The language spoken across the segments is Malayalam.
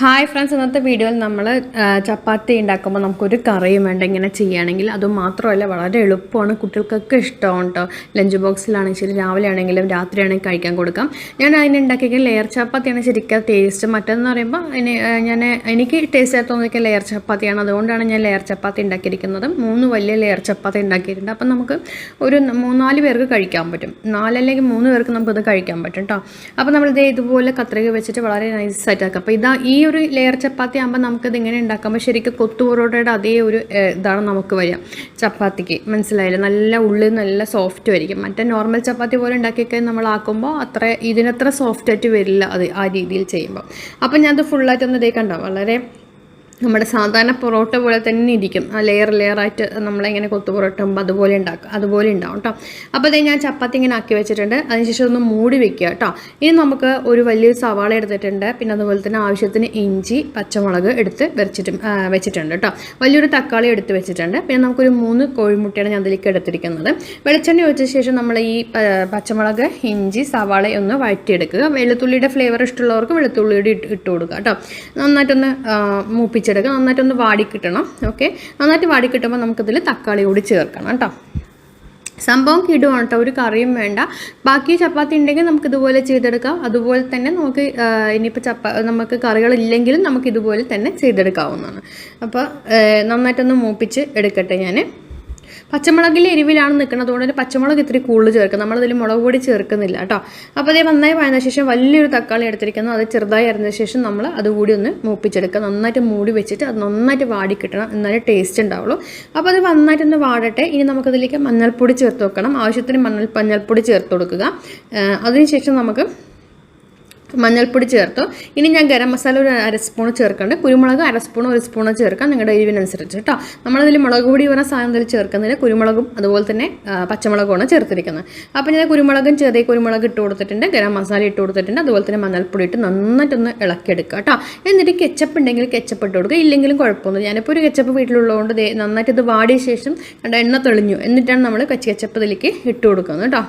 ഹായ് ഫ്രണ്ട്സ് ഇന്നത്തെ വീഡിയോയിൽ നമ്മൾ ചപ്പാത്തി ഉണ്ടാക്കുമ്പോൾ നമുക്കൊരു കറിയും വേണ്ട ഇങ്ങനെ ചെയ്യുകയാണെങ്കിൽ അത് മാത്രമല്ല വളരെ എളുപ്പമാണ്. കുട്ടികൾക്കൊക്കെ ഇഷ്ടമാണ് കേട്ടോ ലഞ്ച് ബോക്സിലാണെങ്കിൽ ശരി രാവിലെ ആണെങ്കിലും രാത്രി ആണെങ്കിലും കഴിക്കാൻ കൊടുക്കാം. ഞാൻ അതിന് ഉണ്ടാക്കിയ ലെയർ ചപ്പാത്തിയാണ് ശരിക്കും ടേസ്റ്റ് മറ്റെന്ന് പറയുമ്പോൾ ഞാൻ എനിക്ക് ടേസ്റ്റ് തോന്നിയ ലെയർ ചപ്പാത്തിയാണ്. അതുകൊണ്ടാണ് ഞാൻ ലെയർ ചപ്പാത്തി ഉണ്ടാക്കിയിരിക്കുന്നത്. മൂന്ന് വലിയ ലെയർ ചപ്പാത്തി ഉണ്ടാക്കിയിട്ടുണ്ട്. അപ്പം നമുക്ക് ഒരു മൂന്നാൽ പേർക്ക് കഴിക്കാൻ പറ്റും. നാലല്ലെങ്കിൽ മൂന്ന് പേർക്ക് നമുക്കത് കഴിക്കാൻ പറ്റും കേട്ടോ അപ്പോൾ നമ്മളിത് ഇതുപോലെ കത്രിക വെച്ചിട്ട് വളരെ നൈസായിട്ട് ആക്കാം. അപ്പോൾ ഇതാ ഈ ഒരു ലെയർ ചപ്പാത്തി ആകുമ്പോൾ നമുക്കത് ഇങ്ങനെ ഉണ്ടാക്കുമ്പോൾ ശരിക്കും കൊത്തു പൊറോട്ടയുടെ അതേ ഒരു ഇതാണ് നമുക്ക് വരിക. ചപ്പാത്തിക്ക്. മനസ്സിലായില്ല? നല്ല ഉള്ളിൽ നല്ല സോഫ്റ്റ് ആയിരിക്കും. മറ്റേ നോർമൽ ചപ്പാത്തി പോലെ ഉണ്ടാക്കിയൊക്കെ നമ്മളാക്കുമ്പോൾ അത്ര ഇതിനത്ര സോഫ്റ്റ് ആയിട്ട് വരില്ല അത് ആ രീതിയിൽ ചെയ്യുമ്പോൾ അപ്പം ഞാനത് ഫുള്ളായിട്ടൊന്ന് ഇതേ കണ്ടോ? വളരെ നമ്മുടെ സാധാരണ പൊറോട്ട പോലെ തന്നെ ഇരിക്കും. ആ ലെയർ ലെയറായിട്ട് നമ്മളിങ്ങനെ കൊത്തു പൊറോട്ട ആകുമ്പോൾ അതുപോലെ ഉണ്ടാക്കുക അതുപോലെ ഉണ്ടാവും കേട്ടോ അപ്പോൾ അതേ ഞാൻ ചപ്പാത്തി ഇങ്ങനെ ആക്കി വെച്ചിട്ടുണ്ട്. അതിനുശേഷം ഒന്ന് മൂടി വെക്കുക കേട്ടോ ഇനി നമുക്ക് ഒരു വലിയ സവാള എടുത്തിട്ടുണ്ട്. പിന്നെ അതുപോലെ തന്നെ ആവശ്യത്തിന് ഇഞ്ചി പച്ചമുളക് എടുത്ത് വെച്ചിട്ട് വെച്ചിട്ടുണ്ട് കേട്ടോ വലിയൊരു തക്കാളി എടുത്ത് വെച്ചിട്ടുണ്ട്. പിന്നെ നമുക്കൊരു മൂന്ന് കോഴിമുട്ടയാണ് ഞാൻ അതിലേക്ക് എടുത്തിരിക്കുന്നത്. വെളിച്ചെണ്ണ ഒഴിച്ച ശേഷം നമ്മൾ ഈ പച്ചമുളക് ഇഞ്ചി സവാള ഒന്ന് വഴറ്റിയെടുക്കുക. വെളുത്തുള്ളിയുടെ ഫ്ലേവർ ഇഷ്ടമുള്ളവർക്ക് വെളുത്തുള്ളിയുടെ ഇട്ട് കൊടുക്കുക കേട്ടോ നന്നായിട്ടൊന്ന് ആ, മൂപ്പിച്ചെടുക്കുക നന്നായിട്ടൊന്ന് വാടി കിട്ടണം ഓക്കെ? നന്നായിട്ട് വാടി കിട്ടുമ്പോൾ നമുക്കിതിൽ തക്കാളി കൂടി ചേർക്കണം കേട്ടോ. സംഭവം കിടുവാണ് കേട്ടോ. ഒരു കറിയും വേണ്ട. ബാക്കി ചപ്പാത്തി ഉണ്ടെങ്കിൽ നമുക്ക് ഇതുപോലെ ചെയ്തെടുക്കാം. അതുപോലെ തന്നെ നമുക്ക് ഇനിയിപ്പോൾ ചപ്പ നമുക്ക് കറികളില്ലെങ്കിലും നമുക്ക് ഇതുപോലെ തന്നെ ചെയ്തെടുക്കാവുന്നതാണ്. അപ്പോൾ നന്നായിട്ടൊന്ന് മൂപ്പിച്ച് എടുക്കട്ടെ ഞാൻ പച്ചമുളകിലെ എരിവിലാണ് നിൽക്കുന്നത്. അതുകൊണ്ട് പച്ചമുളക് ഇത്തിരി കൂടുതൽ ചേർക്കും. നമ്മളതിൽ മുളക് പൊടി ചേർക്കുന്നില്ല കേട്ടോ. അപ്പോൾ അതേ നന്നായി വഴന്ന ശേഷം വലിയൊരു തക്കാളി എടുത്തിരിക്കുന്നു. അത് ചെറുതായി അരിഞ്ഞ ശേഷം നമ്മൾ അതുകൂടി ഒന്ന് മൂപ്പിച്ചെടുക്കുക. നന്നായിട്ട് മൂടി വെച്ചിട്ട് അത് നന്നായിട്ട് വാടി കിട്ടണം. എന്നാലേ ടേസ്റ്റ് ഉണ്ടാവുള്ളൂ. അപ്പോൾ അത് നന്നായിട്ടൊന്ന് വാടട്ടെ. ഇനി നമുക്കതിലേക്ക് മഞ്ഞൾപ്പൊടി ചേർത്ത് വെക്കണം. ആവശ്യത്തിന് മഞ്ഞൾ മഞ്ഞൾപ്പൊടി ചേർത്ത് കൊടുക്കുക. അതിനുശേഷം നമുക്ക് മഞ്ഞൾപ്പൊടി ചേർത്തു. ഇനി ഞാൻ ഗരം മസാല ഒരു അര സ്പൂൺ ചേർക്കുന്നുണ്ട് കുരുമുളക് അര സ്പൂൺ ഒരു സ്പൂൺ ചേർക്കാം നിങ്ങളുടെ എരിവിനനുസരിച്ച് കേട്ടോ. നമ്മളതിൽ മുളക് പൊടി പറഞ്ഞ സാധനം ഇതിൽ ചേർക്കുന്നില്ല കുരുമുളകും അതുപോലെ തന്നെ പച്ചമുളകുമാണ് ചേർത്തിരിക്കുന്നത്. അപ്പോൾ ഞാൻ കുരുമുളകും ചെറിയ കുരുമുളക് ഇട്ട് കൊടുത്തിട്ടുണ്ട് ഗരം മസാല ഇട്ട് കൊടുത്തിട്ടുണ്ട് അതുപോലെ തന്നെ മഞ്ഞൾപ്പൊടി ഇട്ട് നന്നായിട്ടൊന്ന് ഇളക്കിയെടുക്കുക കേട്ടോ. എന്നിട്ട് കെച്ചപ്പ് ഉണ്ടെങ്കിൽ കെച്ചപ്പ് ഇട്ട് കൊടുക്കുക ഇല്ലെങ്കിലും കുഴപ്പമൊന്നുമില്ല. ഞാനിപ്പോൾ ഒരു കെച്ചപ്പ് വീട്ടിലുള്ളതുകൊണ്ട് നന്നായിട്ട് ഇത് വാടിയ ശേഷം എണ്ണ തെളിഞ്ഞു. എന്നിട്ടാണ് നമ്മൾ കച്ചി കെച്ചപ്പ് ഇതിലേക്ക് ഇട്ട് കൊടുക്കുന്നത് കേട്ടോ.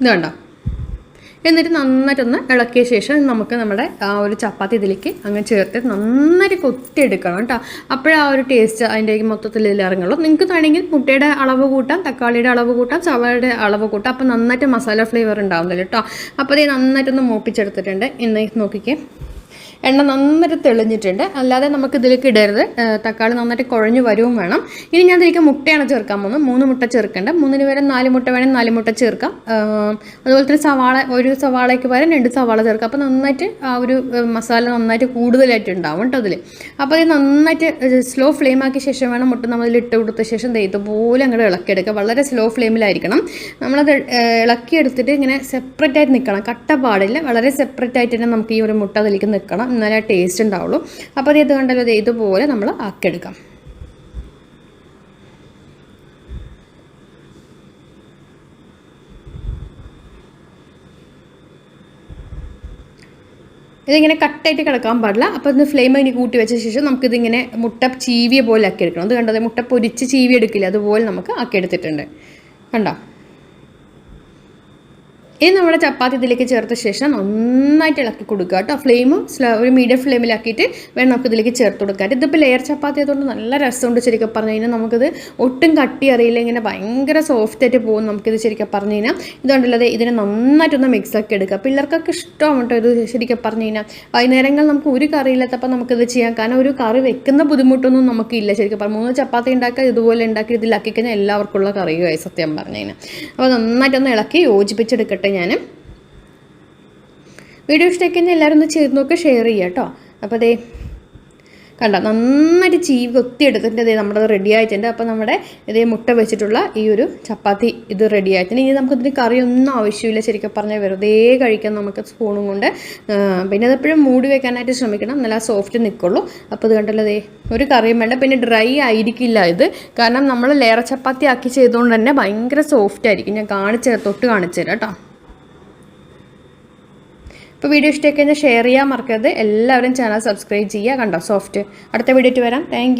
ഇത് കണ്ടോ? എന്നിട്ട് നന്നായിട്ടൊന്ന് ഇളക്കിയ ശേഷം നമുക്ക് നമ്മുടെ ആ ഒരു ചപ്പാത്തി ഇതിലേക്ക് അങ്ങ് ചേർത്ത് നന്നായിട്ട് കൊത്തിയെടുക്കണം കേട്ടോ. അപ്പോഴേ ആ ഒരു ടേസ്റ്റ് അതിന്റെ മൊത്തത്തിൽ ഇറങ്ങുള്ളൂ. നിങ്ങൾക്ക് വേണമെങ്കിൽ മുട്ടയുടെ അളവ് കൂട്ടാം തക്കാളിയുടെ അളവ് കൂട്ടാം ചവയുടെ അളവ് കൂട്ടാം. അപ്പോൾ നന്നായിട്ട് മസാല ഫ്ലേവർ ഉണ്ടാവുന്നില്ല കേട്ടോ. അപ്പോൾ ഇത് നന്നായിട്ടൊന്ന് മൂപ്പിച്ചെടുത്തിട്ടുണ്ട്. ഇന്ന് നോക്കിക്കേ. എണ്ണ നന്നായിട്ട് തെളിഞ്ഞിട്ടുണ്ട്. അല്ലാതെ നമുക്ക് ഇതിലേക്ക് ഇടരുത് തക്കാളി നന്നായിട്ട് കുഴഞ്ഞു വരുവും വേണം. ഇനി ഞാൻ ഇതിലേക്ക് മുട്ടയാണ് ചേർക്കാൻ പോകുന്നത്. മൂന്ന് മുട്ട ചേർക്കേണ്ട. മൂന്നിന് വരെ നാല് മുട്ട വേണം നാല് മുട്ട ചേർക്കാം. അതുപോലെ തന്നെ സവാള ഒരു സവാളയ്ക്ക് പകരം രണ്ട് സവാള ചേർക്കാം. അപ്പോൾ നന്നായിട്ട് ആ ഒരു മസാല നന്നായിട്ട് കൂടുതലായിട്ട് ഉണ്ടാവും കേട്ടോ അതിൽ അപ്പോൾ അത് നന്നായിട്ട് സ്ലോ ഫ്ലെയിം ആക്കിയ ശേഷം വേണം മുട്ട നമ്മൾ ഇട്ട് കൊടുത്ത ശേഷം ഇതുപോലെ അങ്ങോട്ട് ഇളക്കിയെടുക്കുക. വളരെ സ്ലോ ഫ്ലെയിമിലായിരിക്കണം. നമ്മളത് ഇളക്കിയെടുത്തിട്ട് ഇങ്ങനെ സെപ്പറേറ്റ് ആയിട്ട് നിൽക്കണം. കട്ട പാടില്ല. വളരെ സെപ്പറേറ്റ് ആയിട്ട് തന്നെ നമുക്ക് ഈ ഒരു മുട്ട അതിലേക്ക് നിൽക്കണം എന്നാലേ ടേസ്റ്റ് ഉണ്ടാവുള്ളൂ. അപ്പോൾ അത് ഇത് കണ്ടല്ലോ ഇതുപോലെ നമ്മൾ ആക്കിയെടുക്കാം. ഇതിങ്ങനെ കട്ടായിട്ട് കിടക്കാൻ പാടില്ല. അപ്പോൾ ഇന്ന് ഫ്ലെയിം അതിന് കൂട്ടി വെച്ച ശേഷം നമുക്കിതിങ്ങനെ മുട്ട ചീവിയ പോലെ ആക്കി എടുക്കണം അത് കണ്ടത് മുട്ട പൊരിച്ച് ചീവി എടുക്കില്ല അതുപോലെ നമുക്ക് ആക്കി എടുത്തിട്ടുണ്ട് കണ്ടോ? ഇനി നമ്മുടെ ചപ്പാത്തി ഇതിലേക്ക് ചേർത്ത ശേഷം നന്നായിട്ട് ഇളക്കി കൊടുക്കുക കേട്ടോ. ഫ്ലെയിം സ്ലോ ഒരു മീഡിയം ഫ്ലെയിമിലാക്കിയിട്ട് വേണം നമുക്ക് ഇതിലേക്ക് ചേർത്ത് കൊടുക്കാൻ. ഇതിപ്പോൾ ലെയർ ചപ്പാത്തി ആയതുകൊണ്ട് നല്ല രസമുണ്ട് ശരിക്കും പറഞ്ഞു കഴിഞ്ഞാൽ. നമുക്കിത് ഒട്ടും കട്ടി അറിയില്ല ഇങ്ങനെ ഭയങ്കര സോഫ്റ്റ് ആയിട്ട് പോകും നമുക്കിത് ശരിക്കും പറഞ്ഞു കഴിഞ്ഞാൽ. ഇതുകൊണ്ടല്ലാതെ ഇതിനെ നന്നായിട്ടൊന്ന് മിക്സ് ആക്കി എടുക്കുക. പിള്ളേർക്കൊക്കെ ഇഷ്ടമാണ് കേട്ടോ ഇത് ശരിക്കും പറഞ്ഞു കഴിഞ്ഞാൽ. വൈകുന്നേരങ്ങളിൽ നമുക്ക് ഒരു കറി ഇല്ലാത്തപ്പോൾ നമുക്കിത് ചെയ്യാം. കാരണം ഒരു കറി വെക്കുന്ന ബുദ്ധിമുട്ടൊന്നും നമുക്കില്ല ശരിക്കും പറഞ്ഞു. മൂന്ന് ചപ്പാത്തി ഉണ്ടാക്കുക ഇതുപോലെ ഉണ്ടാക്കി ഇതിലാക്കി കഴിഞ്ഞാൽ എല്ലാവർക്കും ഉള്ള കറിയുമായി സത്യം പറഞ്ഞു കഴിഞ്ഞാൽ. അപ്പോൾ നന്നായിട്ടൊന്ന് ഇളക്കി യോജിപ്പിച്ചെടുക്കട്ടെ. ഞാൻ വീഡിയോ ഇഷ്ടമൊക്കെ എല്ലാവരും ഒന്ന് ചെയ്ത് നോക്കുക ഷെയർ ചെയ്യുക കേട്ടോ. അപ്പോൾ അതേ കണ്ട നന്നായിട്ട് ചീവ് കൊത്തിയെടുത്തിട്ട് ഇതേ നമ്മുടെ റെഡി ആയിട്ടുണ്ട്. അപ്പോൾ നമ്മുടെ ഇതേ മുട്ട വെച്ചിട്ടുള്ള ഈ ഒരു ചപ്പാത്തി ഇത് റെഡി ആയിട്ടുണ്ട്. ഇനി നമുക്കിതിന് കറിയൊന്നും ആവശ്യമില്ല. ശരിക്കും പറഞ്ഞാൽ വെറുതെ കഴിക്കാൻ നമുക്ക് സ്പൂണും കൊണ്ട്. പിന്നെ അതെപ്പോഴും മൂടി വെക്കാനായിട്ട് ശ്രമിക്കണം. നല്ല സോഫ്റ്റ് നിൽക്കുള്ളൂ അപ്പോൾ ഇത് കണ്ടല്ലോ ദേ ഒരു കറിയും വേണ്ട. പിന്നെ ഡ്രൈ ആയിരിക്കില്ല ഇത്. കാരണം നമ്മൾ ലേറ ചപ്പാത്തി ആക്കി ചെയ്തുകൊണ്ട് തന്നെ ഭയങ്കര സോഫ്റ്റ് ആയിരിക്കും. ഞാൻ കാണിച്ചു തൊട്ട് കാണിച്ചു തരാം കേട്ടോ. ഇപ്പോൾ വീഡിയോ ഇഷ്ടമായി ഷെയർ ചെയ്യാൻ മറക്കരുത്. എല്ലാവരും ചാനൽ സബ്സ്ക്രൈബ് ചെയ്യുക. കണ്ടോ? സോഫ്റ്റ് അടുത്ത വീഡിയോ വരാം. താങ്ക്